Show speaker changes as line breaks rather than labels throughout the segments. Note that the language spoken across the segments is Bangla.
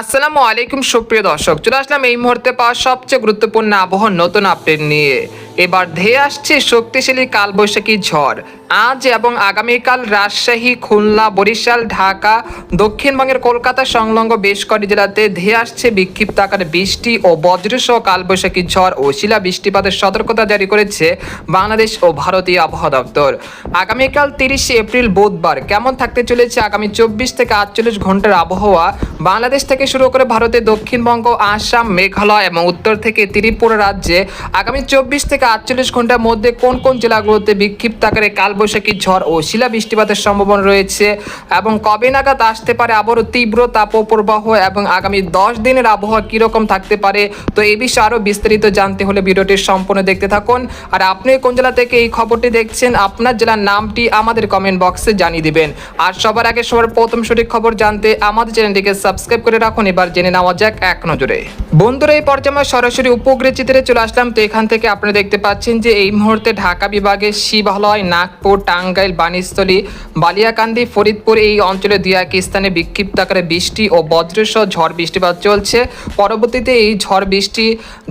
আসসালামু আলাইকুম, সুপ্রিয় দর্শক। চলে আসলাম এই মুহূর্তে পাওয়া সবচেয়ে গুরুত্বপূর্ণ আবহাওয়া নতুন আপডেট নিয়ে। এবার ধেয়ে আসছে শক্তিশালী কালবৈশাখী ঝড়। আজ এবং আগামীকাল রাজশাহী, খুলনা, বরিশাল, ঢাকা, দক্ষিণবঙ্গের কলকাতা সংলগ্ন বেশ কটি জেলাতে ধেয়ে আসছে বিক্ষিপ্ত আকারে বৃষ্টি ও বজ্রসহ কালবৈশাখী ঝড় ও শিলা বৃষ্টিপাতের সতর্কতা জারি করেছে বাংলাদেশ ও ভারতীয় আবহাওয়া দপ্তর। আগামীকাল তিরিশে এপ্রিল বুধবার কেমন থাকতে চলেছে আগামী চব্বিশ থেকে আটচল্লিশ ঘণ্টার আবহাওয়া? বাংলাদেশ থেকে শুরু করে ভারতের দক্ষিণবঙ্গ, আসাম, মেঘালয় এবং উত্তর থেকে ত্রিপুরা রাজ্যে আগামী চব্বিশ থেকে আটচল্লিশ ঘণ্টার মধ্যে কোন কোন জেলাগুলোতে বিক্ষিপ্ত আকারে কালবৈশাখী ঝড় ও শিলা বৃষ্টিপাতের সম্ভাবনা রয়েছে এবং কবে নাগাদ আসতে পারে আবারও তীব্র তাপপ্রবাহ এবং আগামী দশ দিনের আবহাওয়া কীরকম থাকতে পারে? তো এই বিষয়ে আরও বিস্তারিত জানতে হলে ভিডিওটি সম্পূর্ণ দেখতে থাকুন। আর আপনি কোন জেলা থেকে এই খবরটি দেখছেন, আপনার জেলার নামটি আমাদের কমেন্ট বক্সে জানিয়ে দিবেন। আর সবার আগে সবার প্রথম সঠিক খবর জানতে আমাদের চ্যানেলটিকে সাবস্ক্রাইব করে রাখুন। এবার জেনে নেওয়া যাক এক নজরে। বন্ধুরা, এই পর্যায়ে সরাসরি উপগ্রহ চিত্রে চলে আসলাম। তো এখান থেকে আপনারা দেখতে পাচ্ছেন যে এই মুহূর্তে ঢাকা বিভাগের শিবালয়, নাগপুর টাঙ্গাইল বানিস্থলী বালিয়াকান্দি, ফরিদপুর এই অঞ্চলে দুই এক স্থানে বিক্ষিপ্ত আকারে বৃষ্টি ও বজ্রসহ ঝড় বৃষ্টিপাত চলছে। পরবর্তীতে এই ঝড় বৃষ্টি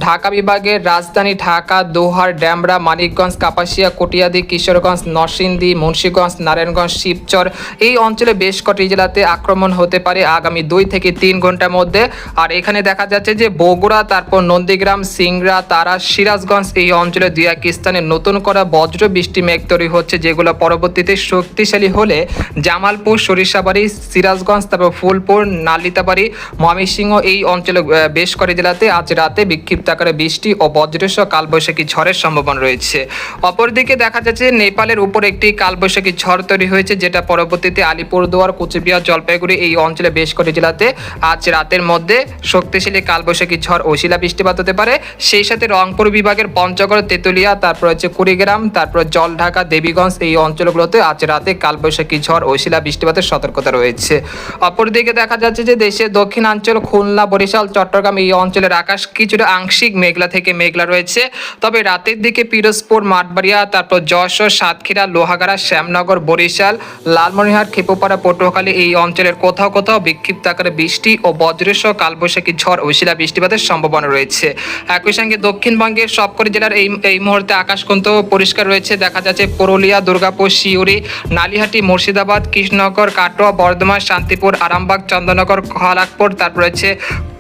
ঢাকা বিভাগের রাজধানী ঢাকা, দোহার, ড্যামরা, মানিকগঞ্জ, কাপাসিয়া, কটিয়াদি, কিশোরগঞ্জ, নরসিংদী, মুন্সীগঞ্জ, নারায়ণগঞ্জ, শিবচর এই অঞ্চলে বেশ কটি জেলাতে আক্রমণ হতে পারে আগামী দুই থেকে তিন ঘণ্টার মধ্যে। আর এখানে দেখা যাচ্ছে যে বগুড়া, তারপর নন্দীগ্রাম, সিংড়া, তারা, সিরাজগঞ্জ এই অঞ্চলে দুই এক স্থানে নতুন করা বজ্র বৃষ্টি মেঘ তৈরি হচ্ছে যেগুলো পরবর্তীতে শক্তিশালী হলে জামালপুর, সরিষাবাড়ি, সিরাজগঞ্জ, তারপর ফুলপুর, নালিতাবাড়ি, ময়মনসিংহ এই অঞ্চলে বেশ কটি জেলাতে আজ রাতে বিক্ষিপ্ত আকারে বৃষ্টি ও বজ্রসহ কালবৈশাখী ঝড়ের সম্ভাবনা রয়েছে। অপরদিকে দেখা যাচ্ছে, নেপালের উপর একটি কালবৈশাখী ঝড় তৈরি হয়েছে, যেটা পরবর্তীতে আলিপুরদুয়ার, কুচবিহার, জলপাইগুড়ি এই অঞ্চলে বেশ কটি জেলাতে আজ রাতের মধ্যে শক্তিশালী কালবৈশাখী ঝড় ও শিলা বৃষ্টিপাত হতে পারে। সেই সাথে রংপুর বিভাগের পঞ্চগড়, তেঁতুলিয়া, তারপর হচ্ছে কুড়িগ্রাম, তারপর জলঢাকা, দেবীগঞ্জ এই অঞ্চলগুলোতে আজ রাতে কালবৈশাখী ঝড় ও শিলা বৃষ্টিপাতের সতর্কতা রয়েছে। অপরদিকে দেখা যাচ্ছে যে দেশের দক্ষিণাঞ্চল, খুলনা, বরিশাল, চট্টগ্রাম এই অঞ্চলের আকাশ কিছুটা আংশিক মেঘলা থেকে মেঘলা রয়েছে। তবে রাতের দিকে পিরোজপুর, মাঠবাড়িয়া, তারপর যশোর, সাতক্ষীরা, লোহাগাড়া, শ্যামনগর, বরিশাল, লালমনিরহাট, খেপুপাড়া, পটুয়াখালী এই অঞ্চলের কোথাও কোথাও বিক্ষিপ্ত আকারে বৃষ্টি ও বজ্রসহ কালবৈশাখী ঝড় ও শিলা বৃষ্টিপাতের সম্ভাবনা রয়েছে। একই সঙ্গে দক্ষিণবঙ্গের সবকটি জেলার এই এই মুহূর্তে আকাশ কিন্তু পরিষ্কার রয়েছে। দেখা যাচ্ছে পুরুলিয়া দুর্গাপুর শিউরি নালিহাটি, মুর্শিদাবাদ, কৃষ্ণনগর, কাটোয়া, বর্ধমান, শান্তিপুর, আরামবাগ চন্দ্রনগর খড়গপুর তারপর রয়েছে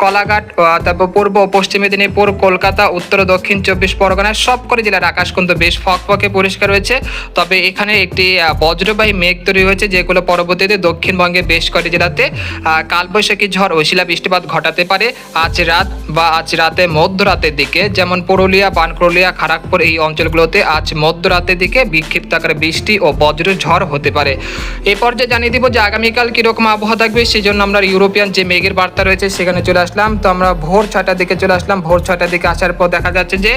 কলাঘাট তারপর পূর্ব পশ্চিম মেদিনীপুর, কলকাতা, উত্তর দক্ষিণ চব্বিশ পরগনা, সবকটি জেলার আকাশ কিন্তু বেশ ফকফকে পরিষ্কার রয়েছে তবে এখানে একটি বজ্রবাহী মেঘ তৈরি হয়েছে, যেগুলো পরবর্তীতে দক্ষিণবঙ্গে বেশ কটি জেলাতে কালবৈশাখী ঝড় ও শিলা বৃষ্টিপাত ঘটাতে পারে। আজ রাত বা আজ রাতে মধ্যরাতের দিকে, যেমন পুরুলিয়া বানকুরুলিয়া খড়গপুর এই অঞ্চলগুলোতে আজ মধ্যরাতের দিকে বিক্ষিপ্ত আকারে বৃষ্টি ও বজ্র ঝড় হতে পারে। এই পর্যায়ে জানিয়ে দিব যে আগামীকাল কীরকম আবহাওয়া থাকবে সেই জন্য আমরা ইউরোপিয়ান যে মেঘের বার্তা রয়েছে সেখানে চলে আসলাম। তো আমরা ভোর ছটার দিকে চলে আসলাম। ভোর ছটার দিকে আসার পর দেখা যাচ্ছে যে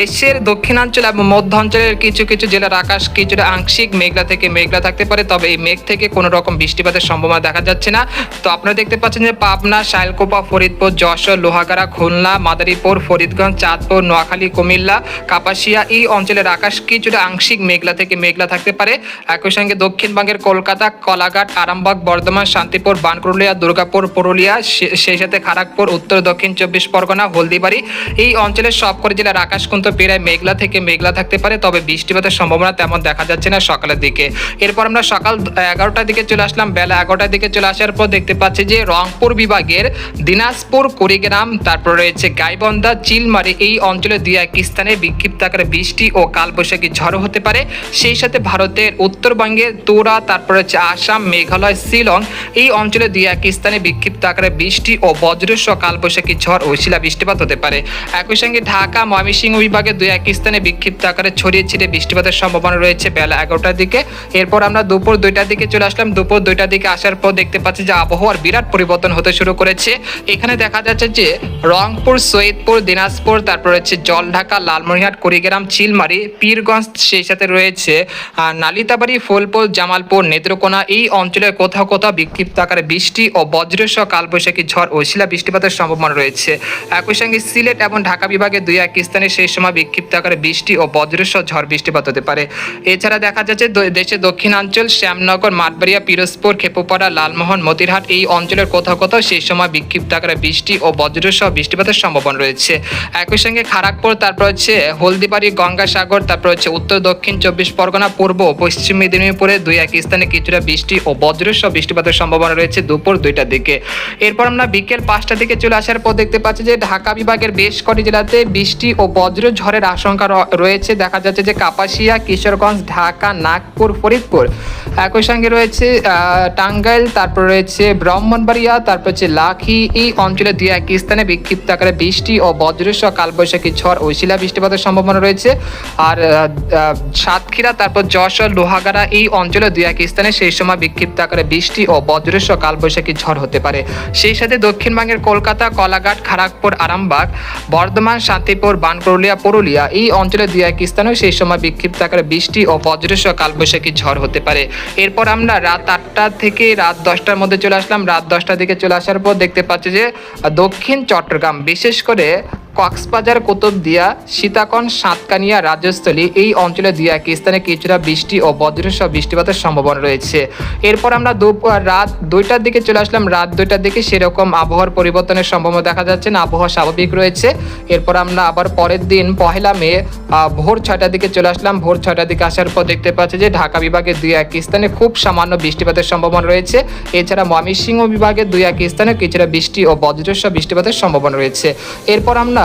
দেশের দক্ষিণাঞ্চল এবং মধ্যাঞ্চলের কিছু কিছু জেলার আকাশ কিছুটা আংশিক মেঘলা থেকে মেঘলা থাকতে পারে, তবে এই মেঘ থেকে কোনো রকম বৃষ্টিপাতের সম্ভাবনা দেখা যাচ্ছে না। তো আপনারা দেখতে পাচ্ছেন যে পাবনা শাইলকোপা ফরিদপুর, যশোর, লোহাগাড়া, খুলনা, মাদারীপুর, ফরিদগঞ্জ, চাঁদপুর, নোয়াখালী, কুমিল্লা, কাপাসিয়া এই অঞ্চলের আকাশ কিছুটা আংশিক মেঘলা থেকে মেঘলা থাকতে পারে। একই সঙ্গে দক্ষিণবঙ্গের কলকাতা, কলাঘাট, আরামবাগ, বর্ধমান, শান্তিপুর বানকুরুলিয়া দুর্গাপুর, পুরুলিয়া সেই সাথে খড়গপুর, উত্তর, দক্ষিণ চব্বিশ পরগনা, হলদিবাড়ি। এই অঞ্চলের সবকটি জেলার আকাশ কিন্তু প্রায় মেঘলা থেকে মেঘলা থাকতে পারে, তবে বৃষ্টিপাতের সম্ভাবনা তেমন দেখা যাচ্ছে না সকালের দিকে। এরপর আমরা সকাল এগারোটার দিকে চলে আসলাম। বেলা এগারোটার দিকে চলে আসার পর দেখতে পাচ্ছি যে রংপুর বিভাগের দিনাজপুর, কুড়িগ্রাম, তারপর রয়েছে গাইবন্ধা, চিলমারি, এই অঞ্চলে দুই এক স্থানে বিক্ষিপ্ত আকারে বৃষ্টি ও কালবৈশাখী ঝড় হতে পারে। সেই সাথে ভারতের উত্তরবঙ্গের তোরা, তারপর হচ্ছে আসাম, মেঘালয়, শিলং, এই অঞ্চলে দুই এক স্থানে বিক্ষিপ্ত আকারে বৃষ্টি ও বজ্রসহ কালবৈশাখী ঝড় ও শিলা বৃষ্টিপাত হতে পারে। একই সঙ্গে ঢাকা, ময়মনসিংহ বিভাগে দুই এক স্থানে বিক্ষিপ্ত আকারে ছড়িয়ে ছিটিয়ে বৃষ্টিপাতের সম্ভাবনা রয়েছে বেলা এগারোটার দিকে। এরপর আমরা দুপুর দুইটার দিকে চলে আসলাম। দুপুর দুইটার দিকে আসার পর দেখতে পাচ্ছি যে আবহাওয়ার বিরাট পরিবর্তন হতে শুরু করেছে। এখানে দেখা যাচ্ছে যে রংপুর, সৈয়দপুর, দিনাজপুর, তারপর হচ্ছে জলঢাকা, লালমনিরহাট, কুড়িগ্রাম চিলমারি পীরগঞ্জ সেই সাথে রয়েছে আহ, নালিতাবাড়ি ফুলপুর জামালপুর নেত্রকোনা এই অঞ্চলে কোথাও কোথাও বিক্ষিপ্ত আকারে বৃষ্টি ও বজ্রসহ কালবৈশাখী ঝড় ও শিলা বৃষ্টিপাতের সম্ভাবনা রয়েছে। একই সঙ্গে সিলেট এবং ঢাকা বিভাগে দুই এক স্থানে সেই সময় বিক্ষিপ্ত আকারে বৃষ্টি ও বজ্রসহ ঝড় বৃষ্টিপাত হতে পারে। এছাড়া দেখা যাচ্ছে দেশের দক্ষিণাঞ্চল শ্যামনগর মাঠবাড়িয়া পিরোজপুর খেপুপাড়া লালমোহন মতিরহাট এই অঞ্চলের কোথাও কোথাও সেই সময় বিক্ষিপ্ত আকারে বৃষ্টি ও বজ্রসহ বৃষ্টিপাতের সম্ভাবনা রয়েছে। একই সঙ্গে খড়গপুর তারপর হচ্ছে হলদিবাড়ি গঙ্গাসাগর তারপর হচ্ছে উত্তর দক্ষিণ চব্বিশ পূর্ব পশ্চিম মেদিনীপুরে দুই এক স্থানে কিছুটা বৃষ্টি ও বজ্রসহ বৃষ্টিপাতের সম্ভাবনা রয়েছে দুপুর দুইটার দিকে। এরপর আমরা বিকেল পাঁচটার দিকে চলে আসার পর দেখতে পাচ্ছি যে ঢাকা বিভাগের বেশ কটি জেলাতে বৃষ্টি ও বজ্র ঝড়ের আশঙ্কা রয়েছে। দেখা যাচ্ছে যে কাপাসিয়া, কিশোরগঞ্জ, ঢাকা, নাগপুর, ফরিদপুর। একই সঙ্গে রয়েছে টাঙ্গাইল, তারপর রয়েছে ব্রাহ্মণবাড়িয়া, তারপর হচ্ছে লাখি। এই অঞ্চলে দুই এক স্থানে বিক্ষিপ্ত আকারে বৃষ্টি ও বজ্রসহ কালবৈশাখী ঝড় ও শিলা বৃষ্টিপাতের সম্ভাবনা রয়েছে। আর সাতক্ষীরা তারপর যশোর, লোহাগাড়া এই অঞ্চলে দুই এক স্থানে সেই সময় বিক্ষিপ্ত আকারে বৃষ্টি ও বজ্রসহ কালবৈশাখী ঝড় হতে পারে। সেই সাথে দক্ষিণবঙ্গের কলকাতা, কলাঘাট খড়গপুর আরামবাগ, বর্ধমান, শান্তিপুর বানকরুলিয়া পুরুলিয়া এই অঞ্চলে দুই এক স্থানেও সেই সময় বিক্ষিপ্ত আকারে বৃষ্টি ও বজ্রসহ কালবৈশাখী ঝড় হতে পারে। এরপর আমরা রাত আটটা থেকে রাত দশটার মধ্যে চলে আসলাম। রাত দশটার দিকে চলে আসার পর দেখতে পাচ্ছি যে দক্ষিণ চট্টগ্রাম, বিশেষ করে কক্সবাজার, কুতুবদিয়া সীতাকন সাতকানিয়া রাজস্থলী এই অঞ্চলে দুই এক স্থানে কিছুটা বৃষ্টি ও বজ্রসহ বৃষ্টিপাতের সম্ভাবনা রয়েছে। এরপর আমরা দুপুর রাত দুইটার দিকে চলে আসলাম। রাত দুইটার দিকে সেরকম আবহাওয়ার পরিবর্তনের সম্ভাবনা দেখা যাচ্ছে না, আবহাওয়া স্বাভাবিক রয়েছে। এরপর আমরা আবার পরের দিন, পহেলা মে ভোর ছয়টার দিকে চলে আসলাম। ভোর ছয়টার দিকে আসার পর দেখতে পাচ্ছি যে ঢাকা বিভাগে দুই এক স্থানে খুব সামান্য বৃষ্টিপাতের সম্ভাবনা রয়েছে। এছাড়া ময়মনসিংহ বিভাগে দুই এক স্থানে কিছুটা বৃষ্টি ও বজ্রসহ বৃষ্টিপাতের সম্ভাবনা রয়েছে। এরপর আমরা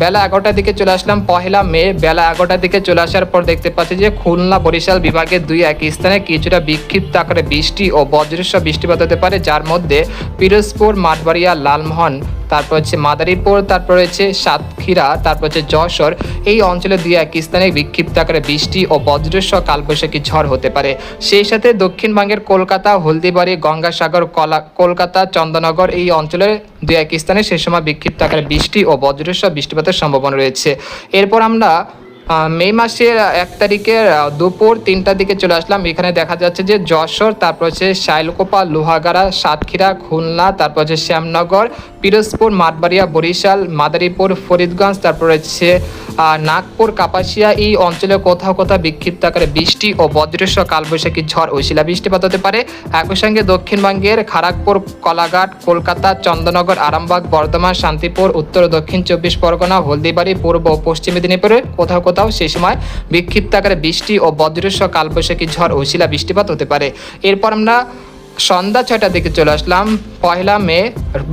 বেলা এগারোটার দিকে চলে আসলাম। পহেলা মে, বেলা এগারোটার দিকে চলে আসার পর দেখতে পাচ্ছি যে খুলনা বরিশাল বিভাগের দুই এক স্থানে কিছুটা বিক্ষিপ্ত আকারে বৃষ্টি ও বজ্রসহ বৃষ্টিপাত হতে পারে, যার মধ্যে পিরোজপুর, মাঠবাড়িয়া, লালমোহন তারপর হচ্ছে মাদারীপুর, তারপর হচ্ছে সাতক্ষীরা, তারপর হচ্ছে যশোর। এই অঞ্চলে দুই এক স্থানে বিক্ষিপ্ত আকারে বৃষ্টি ও বজ্রসহ কালবৈশাখী ঝড় হতে পারে। সেই সাথে দক্ষিণবঙ্গের কলকাতা, হলদিবাড়ি, গঙ্গাসাগর, কলা কলকাতা, চন্দননগর এই অঞ্চলের দুই এক স্থানে সে সময় বিক্ষিপ্ত আকারে বৃষ্টি ও বজ্রসহ বৃষ্টিপাতের সম্ভাবনা রয়েছে। এরপর আমরা মে মাসের এক তারিখের দুপুর তিনটার দিকে চলে আসলাম। এখানে দেখা যাচ্ছে যে যশোর, তারপর হচ্ছে শাইলকোপা, লোহাগাড়া, সাতক্ষীরা, খুলনা, তারপর হচ্ছে শ্যামনগর পিরোজপুর, মাঠবাড়িয়া, বরিশাল, মাদারীপুর, ফরিদগঞ্জ, তারপর হচ্ছে নাগপুর, কাপাসিয়া। এই অঞ্চলে কোথাও কোথাও বিক্ষিপ্ত আকারে বৃষ্টি ও বজ্রসহ কালবৈশাখী ঝড় ও শিলা বৃষ্টিপাত হতে পারে। একই সঙ্গে দক্ষিণবঙ্গের খড়গপুর কলাঘাট, কলকাতা চন্দ্রনগর আরামবাগ, বর্ধমান, শান্তিপুর, উত্তর ও দক্ষিণ চব্বিশ পরগনা, হলদিবাড়ি, পূর্ব ও পশ্চিম মেদিনীপুরে কোথাও কোথাও সেই সময় বিক্ষিপ্ত আকারে বৃষ্টি ও বজ্রসহ কালবৈশাখী ঝড় ও শিলা বৃষ্টিপাত হতে পারে। এরপর আমরা সন্ধ্যা ছয়টার দিকে চলে আসলাম। পয়লা মে,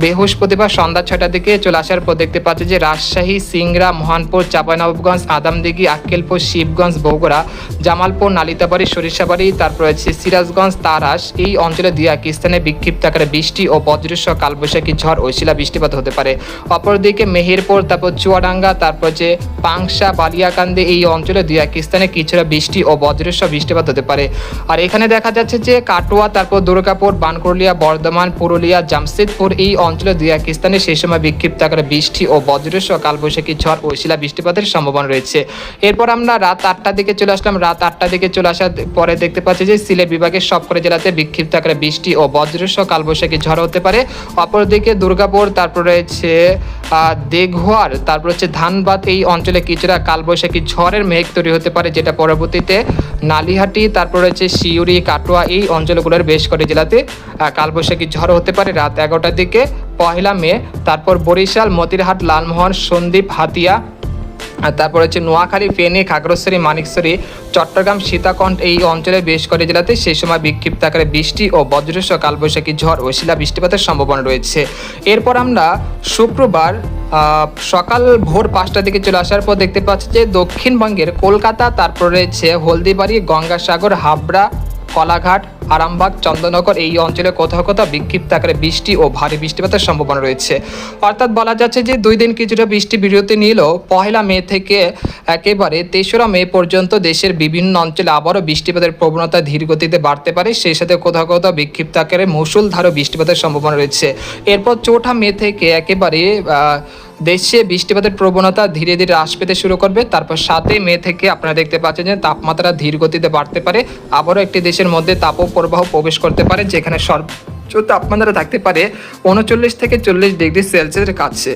বৃহস্পতিবার সন্ধ্যা ছয়টার দিকে চলে আসার পর দেখতে পাচ্ছি যে রাজশাহী, সিংড়া, মহানপুর চাঁপাইনবাবগঞ্জ আদামদিঘি, আক্কেলপুর, শিবগঞ্জ, বগুড়া, জামালপুর, নালিতাবাড়ি, সরিষাবাড়ি, তারপর হচ্ছে সিরাজগঞ্জ, তারাস এই অঞ্চলে দুই এক স্থানে বিক্ষিপ্ত আকারে বৃষ্টি ও বজ্রসহ কালবৈশাখী ঝড় ও শিলা বৃষ্টিপাত হতে পারে। অপরদিকে মেহেরপুর, তারপর চুয়াডাঙ্গা, তারপর যে পাংশা, বালিয়াকান্দি এই অঞ্চলে দুই এক স্থানে কিছুটা বৃষ্টি ও বজ্রসহ বৃষ্টিপাত হতে পারে। আর এখানে দেখা যাচ্ছে যে কাটোয়া, তারপর দুর্গাপুর বানকুরলিয়া বর্ধমান, পুরুলিয়া, জামশেদপুর এই অঞ্চলে দুই এক স্থানে সেই সময় বিক্ষিপ্ত আকারে বৃষ্টি ও বজ্রসহ কালবৈশাখী ঝড় ও শিলা বৃষ্টিপাতের সম্ভাবনা রয়েছে। এরপর আমরা রাত আটটার দিকে চলে আসলাম। রাত আটটার দিকে চলে আসার পরে দেখতে পাচ্ছি যে সিলেট বিভাগের সবকটা জেলাতে বিক্ষিপ্ত আকারে বৃষ্টি ও বজ্রসহ কালবৈশাখী ঝড় হতে পারে। অপরদিকে দুর্গাপুর, তারপর রয়েছে দেঘোয়ার তারপর হচ্ছে ধানবাদ এই অঞ্চলে কিছুটা কালবৈশাখী ঝড়ের মেঘ তৈরি হতে পারে, যেটা পরবর্তীতে নালিহাটি, তারপর রয়েছে শিউরি, কাটোয়া এই অঞ্চলগুলোর বেশ কটি জেলাতে কালবৈশাখী ঝড় হতে পারে রাত এগারোটার দিকে। পহেলা মে, তারপর বরিশাল, মতিরহাট, লালমোহন, সন্দ্বীপ, হাতিয়া তারপর হচ্ছে নোয়াখালী, ফেনী, খাগড়াছড়ি, মানিকছড়ি, চট্টগ্রাম, সীতাকণ্ঠ এই অঞ্চলে বেশ কটি জেলাতে সেই সময় বিক্ষিপ্ত আকারে বৃষ্টি ও বজ্রসহ কালবৈশাখী ঝড় ও শিলা বৃষ্টিপাতের সম্ভাবনা রয়েছে। এরপর আমরা শুক্রবার সকাল ভোর পাঁচটার দিকে চলে আসার পর দেখতে পাচ্ছি যে দক্ষিণবঙ্গের কলকাতা, তারপর রয়েছে হলদিবাড়ি, গঙ্গাসাগর, হাবড়া কলাঘাট আরামবাগ, চন্দননগর এই অঞ্চলে কোথাও কোথাও বিক্ষিপ্ত আকারে বৃষ্টি ও ভারী বৃষ্টিপাতের সম্ভাবনা রয়েছে। অর্থাৎ বলা যাচ্ছে যে দুই দিন কিছুটা বৃষ্টি বিরতি নিলেও পহেলা মে থেকে একেবারে তেসরা মে পর্যন্ত দেশের বিভিন্ন অঞ্চলে আবারও বৃষ্টিপাতের প্রবণতা ধীর গতিতে বাড়তে পারে। সেই সাথে কোথাও কোথাও বিক্ষিপ্ত আকারে মৌসুলধারও বৃষ্টিপাতের সম্ভাবনা রয়েছে। এরপর চৌঠা মে থেকে একেবারে দেশে বৃষ্টিপাতের প্রবণতা ধীরে ধীরে হ্রাস পেতে শুরু করবে। তারপর সাতই মে থেকে আপনারা দেখতে পাচ্ছেন যে তাপমাত্রা ধীর গতিতে বাড়তে পারে। আবারও একটি দেশের মধ্যে তাপপ্রবাহ প্রবেশ করতে পারে, যেখানে সর্বোচ্চ তাপমাত্রা থাকতে পারে উনচল্লিশ থেকে চল্লিশ ডিগ্রি সেলসিয়াসের কাছে।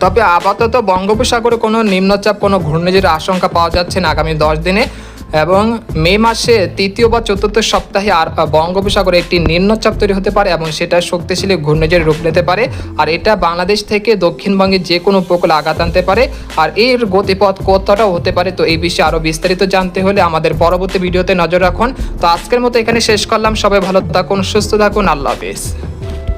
তবে আপাতত বঙ্গোপসাগরে কোনো নিম্নচাপ, কোনো ঘূর্ণিঝড়ের আশঙ্কা পাওয়া যাচ্ছে না আগামী দশ দিনে। এবং মে মাসে তৃতীয় বা চতুর্থ সপ্তাহে আর বঙ্গোপসাগরে একটি নিম্নচাপ তৈরি হতে পারে এবং সেটা শক্তিশালী ঘূর্ণিঝড়ের রূপ নিতে পারে। আর এটা বাংলাদেশ থেকে দক্ষিণবঙ্গে যে কোনো উপকূলে আঘাত আনতে পারে। আর এর গতিপথ কতটাও হতে পারে তো এই বিষয়ে আরও বিস্তারিত জানতে হলে আমাদের পরবর্তী ভিডিওতে নজর রাখুন। তো আজকের মতো এখানে শেষ করলাম। সবাই ভালো থাকুন, সুস্থ থাকুন। আল্লাহ হাফিজ।